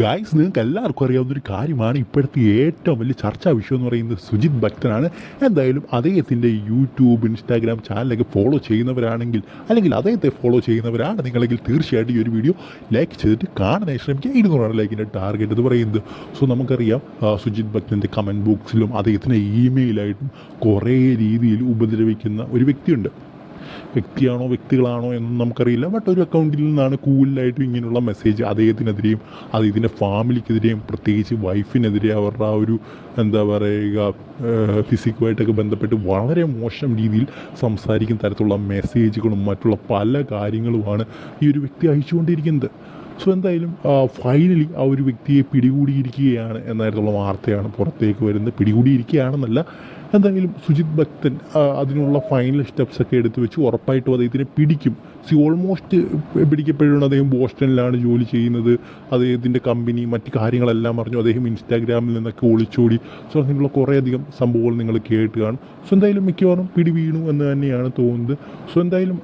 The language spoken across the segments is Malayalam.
ഗായ്സ് നിങ്ങൾക്ക് എല്ലാവർക്കും അറിയാവുന്ന ഒരു കാര്യമാണ്. ഇപ്പോഴത്തെ ഏറ്റവും വലിയ ചർച്ചാ വിഷയം എന്ന് പറയുന്നത് സുജിത് ഭക്തനാണ്. എന്തായാലും അദ്ദേഹത്തിന്റെ യൂട്യൂബ് ഇൻസ്റ്റാഗ്രാം ചാനലൊക്കെ ഫോളോ ചെയ്യുന്നവരാണെങ്കിൽ അല്ലെങ്കിൽ അദ്ദേഹത്തെ ഫോളോ ചെയ്യുന്നവരാണ് നിങ്ങളെങ്കിൽ തീർച്ചയായിട്ടും ഈ ഒരു വീഡിയോ ലൈക്ക് ചെയ്തിട്ട് കാണാനായി ശ്രമിക്കുക. ഇരുന്നൂറാണ് ലൈക്കിന്റെ ടാർഗറ്റ് എന്ന് പറയുന്നത്. സോ നമുക്കറിയാം സുജിത് ഭക്തന്റെ കമന്റ് ബോക്സിലും അദ്ദേഹത്തിന്റെ ഇമെയിലായിട്ടും കുറേ രീതിയിൽ ഉപദ്രവിക്കുന്ന ഒരു വ്യക്തിയുണ്ട്. വ്യക്തിയാണോ വ്യക്തികളാണോ എന്ന് നമുക്കറിയില്ല. ബട്ട് ഒരു അക്കൗണ്ടിൽ നിന്നാണ് കൂലായിട്ടും ഇങ്ങനെയുള്ള മെസ്സേജ് അദ്ദേഹത്തിനെതിരെയും അദ്ദേഹത്തിന്റെ ഫാമിലിക്കെതിരെയും പ്രത്യേകിച്ച് വൈഫിനെതിരെ അവരുടെ ആ ഒരു എന്താ പറയുക ഫിസിക്കുമായിട്ടൊക്കെ ബന്ധപ്പെട്ട് വളരെ മോശം രീതിയിൽ സംസാരിക്കുന്ന തരത്തിലുള്ള മെസ്സേജുകളും മറ്റുള്ള പല കാര്യങ്ങളുമാണ് ഈ ഒരു വ്യക്തി അയച്ചുകൊണ്ടിരിക്കുന്നത്. സോ എന്തായാലും ഫൈനലി ആ ഒരു വ്യക്തിയെ പിടികൂടിയിരിക്കുകയാണ് എന്നായിട്ടുള്ള വാർത്തയാണ് പുറത്തേക്ക് വരുന്നത്. പിടികൂടിയിരിക്കുകയാണെന്നല്ല എന്തായാലും സുജിത് ഭക്തൻ അതിനുള്ള ഫൈനൽ സ്റ്റെപ്സ് ഒക്കെ എടുത്തു വെച്ച് ഉറപ്പായിട്ടും അദ്ദേഹത്തിനെ പിടിക്കും. സി ഓൾമോസ്റ്റ് പിടിക്കപ്പെടുന്നത് അദ്ദേഹം ബോസ്റ്റണിലാണ് ജോലി ചെയ്യുന്നത്. അദ്ദേഹത്തിന്റെ കമ്പനി മറ്റ് കാര്യങ്ങളെല്ലാം അറിഞ്ഞു. അദ്ദേഹം ഇൻസ്റ്റാഗ്രാമിൽ നിന്നൊക്കെ ഒളിച്ചോടി. സോ അങ്ങനെയുള്ള കുറേയധികം സംഭവങ്ങൾ നിങ്ങൾ കേട്ട് കാണും. സോ എന്തായാലും മിക്കവാറും പിടി വീണു എന്ന് തന്നെയാണ് തോന്നുന്നത്. സോ എന്തായാലും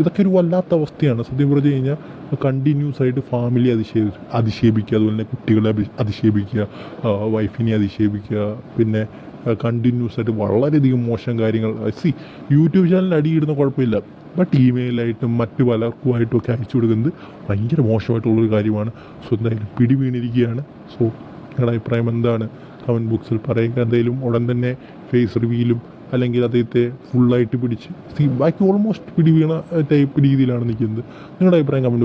ഇതൊക്കെ ഒരു വല്ലാത്ത അവസ്ഥയാണ്. സത്യം പറഞ്ഞു കഴിഞ്ഞാൽ കണ്ടിന്യൂസ് ആയിട്ട് ഫാമിലി അധിക്ഷേപി അധിക്ഷേപിക്കുക അതുപോലെ തന്നെ കുട്ടികളെ അധിക്ഷേപിക്കുക വൈഫിനെ അധിക്ഷേപിക്കുക പിന്നെ കണ്ടിന്യൂസ് ആയിട്ട് വളരെയധികം മോശം കാര്യങ്ങൾ. സി യൂട്യൂബ് ചാനലിൽ അടിയിടുന്ന കുഴപ്പമില്ല. ബട്ട് ഇമെയിലായിട്ടും മറ്റ് പലർക്കുമായിട്ടും ഒക്കെ അയച്ചു കൊടുക്കുന്നത് ഭയങ്കര മോശമായിട്ടുള്ളൊരു കാര്യമാണ്. സോ എന്തായാലും പിടി വീണിരിക്കുകയാണ് സോ നിങ്ങളുടെ അഭിപ്രായം എന്താണ്? കമന്റ് ബോക്സിൽ പറയുക. എന്തായാലും ഉടൻ തന്നെ ഫേസ് റിവ്യൂലും അല്ലെങ്കിൽ അദ്ദേഹത്തെ ഫുള്ളായിട്ട് പിടിച്ച്. ബാക്കി ഓൾമോസ്റ്റ് പിടി വീണ ടൈപ്പ് രീതിയിലാണ് നിൽക്കുന്നത്. നിങ്ങളുടെ അഭിപ്രായം കമന്റ്